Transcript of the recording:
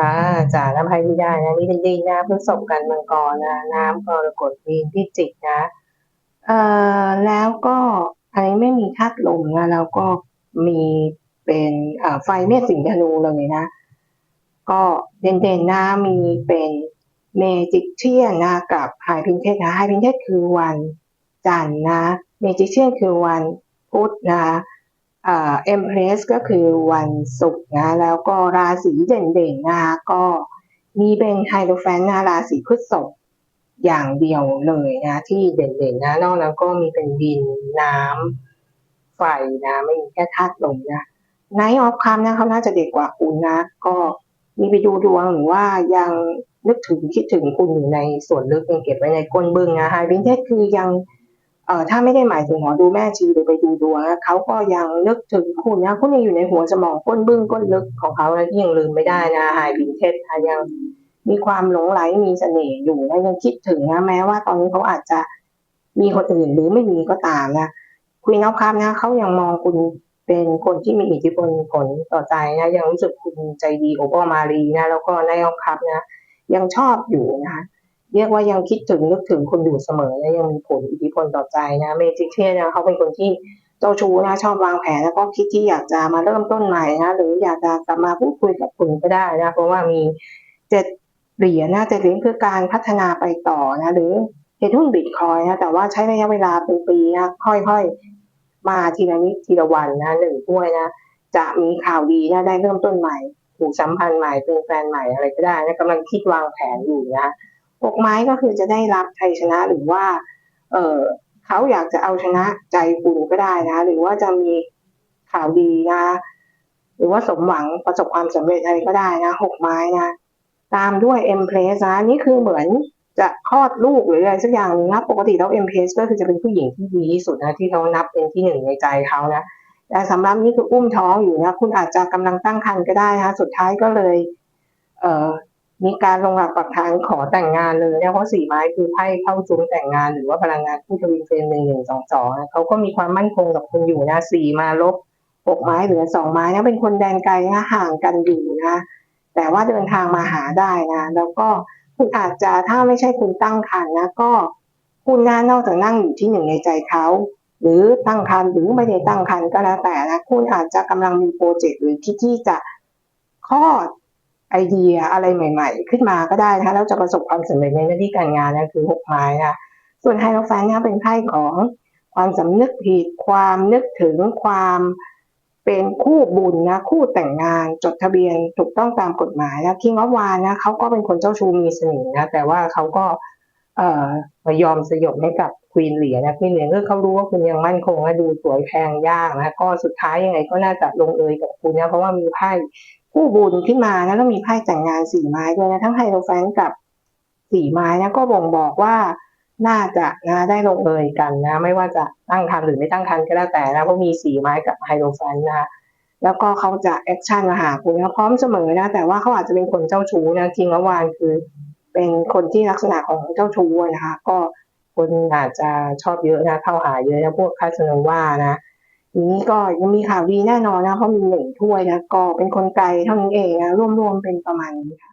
ค่ะจากน้ำพายไม่ได้นะนี่เป็นดินนะพฤษภกันมังกรนะน้ำกรกฎมีนพิจิกนะเอ่อแล้วก็อันนี้ไม่มีธาตุลมนะแล้วก็มีเป็นเอ่อไฟเมษสิงห์ธนูเลยนะ ก็เด่นๆนะมีเป็นเมจิกเชียนนะกับไฮพินเทสนะไฮพินเทสคือวันจันทร์นะเมจิกเชียนคือวันพุธนะ เอ็มเพรสก็คือวันศุกร์นะแล้วก็ราศีเด่นๆนะก็มีเป็นไฮโดรแฟนนะราศีพฤษภอย่างเดียวเลยนะที่เด่นๆนะนอกนั้นก็มีเป็นดินน้ำไฟนะไม่มีแค่ธาตุลมนะไนท์ออฟคัมนะเขาน่าจะเด็กกว่าคุณนะ ก็มีไปดูดวงหรือว่ายังนึกถึงคิดถึงคุณอยู่ในส่วนลึกยังเก็บไว้ในก้นบึ้งนะไฮวินเทสคือยัง เอ่อถ้าไม่ได้หมายถึงหมอดูแม่ชีหรือไปดูดวงเขาก็ยังนึกถึงคุณนะคุณยังอยู่ในหัวสมองก้นบึ้งก้นลึกของเขานะที่ยังลืมไม่ได้นะไฮวินเทสยังมีความหลงไหลมีเสน่ห์อยู่และยังคิดถึงนะแม้ว่าตอนนี้เขาอาจจะมีคนอื่นหรือไม่มีก็ตามนะคุยนอฟคัมนะเขายังมองคุณเป็นคนที่มีอิทธิพลผลต่อใจนะยังรู้สึกคุณใจดีโอปอมารีนะแล้วก็นายออฟคัพนะ ยังชอบอยู่นะ เรียกว่ายังคิดถึงนึกถึงคุณอยู่เสมอและยังมีผลอิทธิพลต่อใจนะเมจิเทียนะเขาเป็นคนที่เจ้าชู้นะชอบวางแผนแล้วก็คิดที่อยากจะมาเริ่มต้นใหม่นะหรืออยากจะกลับมาพูดคุยกับคุณก็ได้นะเพราะว่ามีเจ็ดเหรียญนะเจ็ดเหรียญคือการพัฒนาไปต่อนะหรือเห็นหุ้นบิตคอยนะแต่ว่าใช้ระยะเวลาเป็นปีนะค่อยๆ มาทีละนิดทีละวันนะหนึ่งถ้วยนะจะมีข่าวดีนะได้เริ่มต้นใหม่ถูกสัมพันธ์ใหม่เป็นแฟนใหม่อะไรก็ได้นะกำลังคิดวางแผนอยู่นะ หกไม้ก็คือจะได้รับชัยชนะหรือว่า เออเขาอยากจะเอาชนะใจคุณก็ได้นะ หรือว่าจะมีข่าวดีนะหรือว่าสมหวังประสบความสำเร็จอะไรก็ได้นะหกไม้นะตามด้วย M p r e s s นะนี่คือเหมือนจะคลอดลูกหรืออะไรสักอย่างนึงนะปกติแล้ว M p r e s s ก็คือจะเป็นผู้หญิงที่ดีที่สุดนะที่เขานับเป็นที่หนึ่งในใจเขานะแต่สำหรับนี่คืออุ้มท้องอยู่นะคุณอาจจะกำลังตั้งครรภ์ก็ได้นะสุดท้ายก็เลย เอ่อ มีการลงหลักปักฐานขอแต่งงานเลยนะเพราะสี่ไม้คือไพ่เข้าซุ้มแต่งงาน หรือว่าพลังงานผู้ทวีเฟรนหนึ่งหนึ่งสองสองเขาก็มีความมั่นคงกับคุณอยู่นะสี่มาลบหกไม้เหลือสองไม้นะเป็นคนแดนไกลนะห่างกันอยู่นะแต่ว่าเดินทางมาหาได้นะแล้วก็คุณอาจจะถ้าไม่ใช่คุณตั้งครรภ์นะก็คุณน่านอกจากนั่งอยู่ที่หนึ่งในใจเขาหรือตั้งครรภ์หรือไม่ได้ตั้งครรภ์ก็แล้วแต่นะคุณอาจจะกำลังมีโปรเจกต์หรือคิดที่จะคลอด ไอเดียอะไรใหม่ ๆ ขึ้นมาก็ได้นะคะแล้วจะประสบความสำเร็จในหน้าที่การงานนะคือหกไม้นะส่วนไฮโลแฟนเนี่ยเป็นไพ่ของความสำนึกผิดความนึกถึงความเป็นคู่บุญนะคู่แต่งงานจดทะเบียนถูกต้องตามกฎหมายนะคิงออฟวานนะเขาก็เป็นคนเจ้าชู้มีเสน่ห์นะแต่ว่าเขาก็เอ่อยอมสยบให้กับควีนเหรียนะควีนเหรียก็เขารู้ว่าคุณยังมั่นคงและดูสวยแพงยากนะก็สุดท้ายยังไงก็น่าจะลงเอยกับคุณนะเพราะว่ามีไพ่ คู่บุญขึ้นมานะแล้วมีไพ่แต่งงานสี่ไม้ด้วยนะทั้งไฮโลแฟนกับสี่ไม้นะก็บ่งบอกว่าน่าจะนะได้ลงเอยกันนะ ไม่ว่าจะตั้งคันหรือไม่ตั้งคันก็แล้วแต่นะเพราะมีสีไม้กับไฮโลแฟนนะแล้วก็เขาจะแอคชั่นมาหาคุณนะพร้อมเสมอนะ แต่ว่าเขาอาจจะเป็นคนเจ้าชู้นะจริงแล้ววานคือ เป็นคนที่ลักษณะของเจ้าชู้นะคะ ก็คนอาจจะชอบเยอะนะเข้าหาเยอะนะพวกคาสโนว่านะ นี้ก็ยังมีข่าวดีแน่นอนนะเพราะมีหนึ่งถ้วยนะก็เป็นคนไกลเท่านี้เองนะรวมๆเป็นประมาณนี้ค่ะ